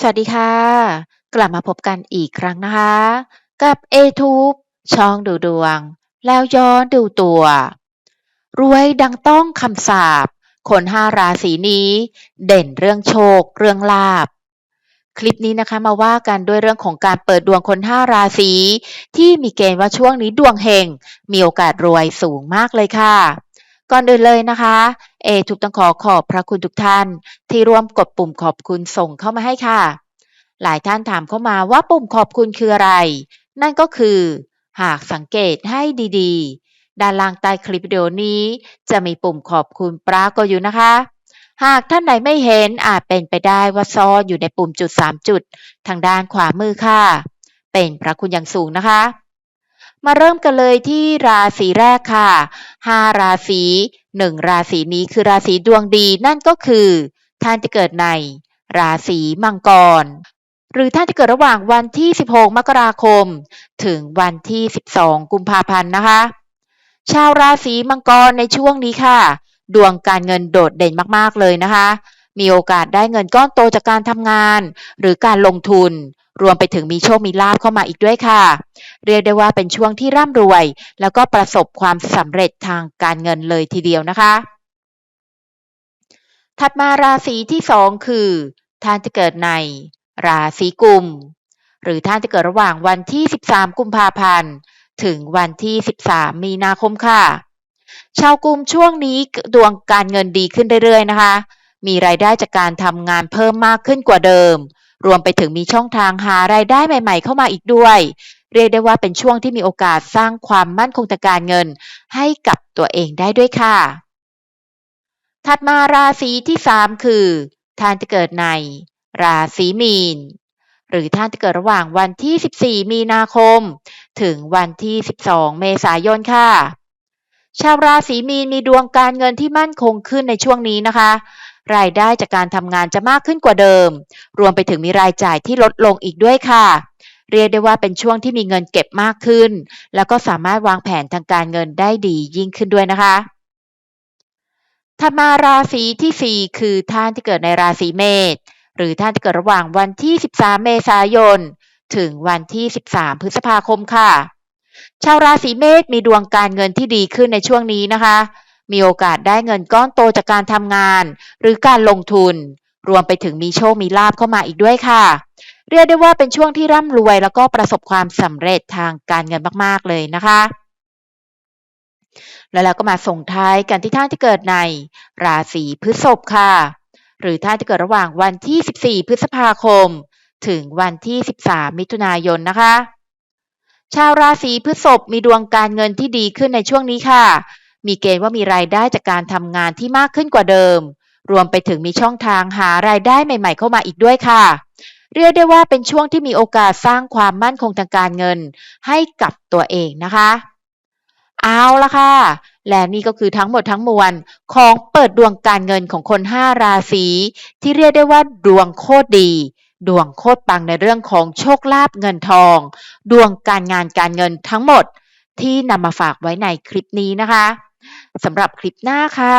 สวัสดีค่ะ กลับมาพบกันอีกครั้งนะคะ กับ A-Tube ช่องดูดวง แล้วย้อนดูตัว รวยดังต้องคำสาปคนห้าราศีนี้ เด่นเรื่องโชค เรื่องลาบ คลิปนี้นะคะมาว่ากันด้วยเรื่องของการเปิดดวงคนห้าราศีที่มีเกณฑ์ว่าช่วงนี้ดวงเฮงมีโอกาสรวยสูงมากเลยค่ะ ก่อนอื่นเลยนะคะเอทุกต้องขอขอบพระคุณทุกท่านที่ร่วมกดปุ่มขอบคุณส่งเข้ามาให้ค่ะ หลายท่านถามเข้ามาว่าปุ่มขอบคุณคืออะไร นั่นก็คือ หากสังเกตให้ดีๆ ด้านล่างใต้คลิปวิดีโอนี้ จะมีปุ่มขอบคุณปรากฏอยู่นะคะ หากท่านไหนไม่เห็นอาจเป็นไปได้ว่าซ่อนอยู่ในปุ่มจุด 3 จุด ทางด้านขวามือค่ะ เป็นพระคุณอย่างสูงนะคะมาเริ่มกันเลยที่ราศีแรกค่ะ 5 ราศี หนึ่งราศีนี้คือราศีดวงดีนั่นก็คือ ท่านจะเกิดในราศีมังกร หรือท่านจะเกิดระหว่างวันที่ 16 มกราคม ถึงวันที่ 12 กุมภาพันธ์นะคะ ชาวราศีมังกรในช่วงนี้ค่ะ ดวงการเงินโดดเด่นมากๆเลยนะคะ มีโอกาสได้เงินก้อนโตจากการทำงาน หรือการลงทุน รวมไปถึงมีโชคมีลาภเข้ามาอีกด้วยค่ะ เรียกได้ว่าเป็นช่วงที่ร่ำรวย แล้วก็ประสบความสำเร็จทางการเงินเลยทีเดียวนะคะ ถัดมาราศีที่2คือท่านจะเกิดใน ราศีกุม หรือท่านจะเกิดระหว่างวันที่ 13 กุมภาพันธ์ถึงวันที่ 13 มีนาคมค่ะ ชาวกุมช่วงนี้ดวงการเงินดีขึ้นเรื่อยๆนะคะ มีรายได้จากการทำงานเพิ่มมากขึ้นกว่าเดิม รวมไปถึงมีช่องทางหารายได้ใหม่ ๆ เข้ามาอีกด้วย เรียกได้ว่าเป็นช่วงที่มีโอกาสสร้างความมั่นคงทางการเงิน ให้กับตัวเองได้ด้วยค่ะ ถัดมาราศีที่3คือท่านจะเกิดใน ราศีมีน หรือท่านจะเกิดระหว่างวันที่ 14 มีนาคม ถึงวันที่ 12 เมษายนค่ะ ชาวราศีมีนมีดวงการเงินที่มั่นคงขึ้นในช่วงนี้นะคะ รายได้จากการทำงานจะมากขึ้นกว่าเดิม รวมไปถึงมีรายจ่ายที่ลดลงอีกด้วยค่ะ เรียกได้ว่าเป็นช่วงที่มีเงินเก็บมากขึ้น แล้วก็สามารถวางแผนทางการเงินได้ดียิ่งขึ้นด้วยนะคะถัดมาราศีที่ 4 คือท่านที่เกิดในราศีเมษหรือท่านที่เกิดระหว่างวันที่ 13 เมษายน ถึงวันที่ 13 พฤษภาคมค่ะ ชาวราศีเมษมีดวงการเงินที่ดีขึ้นในช่วงนี้นะคะ มีโอกาสได้เงินก้อนโตจากการทำงาน หรือการลงทุน รวมไปถึงมีโชคมีลาภเข้ามาอีกด้วยค่ะ เรียกได้ว่าเป็นช่วงที่ร่ำรวยแล้วก็ประสบความสำเร็จทางการเงินมากๆเลยนะคะแล้วเราก็มาส่งท้ายกันที่ท่านที่เกิดในราศีพฤษภค่ะ หรือท่านที่เกิดระหว่างวันที่ 14 พฤษภาคม ถึงวันที่ 13 มิถุนายนนะคะ ชาวราศีพฤษภมีดวงการเงินที่ดีขึ้นในช่วงนี้ค่ะ มีเกณฑ์ว่ามีรายได้จากการทำงานที่มากขึ้นกว่าเดิม รวมไปถึงมีช่องทางหารายได้ใหม่ ๆ เข้ามาอีกด้วยค่ะ เรียกได้ว่าเป็นช่วงที่มีโอกาสสร้างความมั่นคงทางการเงินให้กับตัวเองนะคะ เอาละค่ะ และนี่ก็คือทั้งหมดทั้งมวลของเปิดดวงการเงินของคน 5 ราศีที่เรียกได้ว่าดวงโคตรดี ดวงโคตรปังในเรื่องของโชคลาภเงินทอง ดวงการงานการเงินทั้งหมดที่นำมาฝากไว้ในคลิปนี้นะคะสำหรับคลิปหน้าค่ะ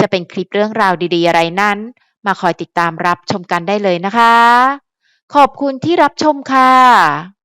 จะเป็นคลิปเรื่องราวดี ๆ อะไรนั้น มาคอยติดตามรับชมกันได้เลยนะคะ ขอบคุณที่รับชมค่ะ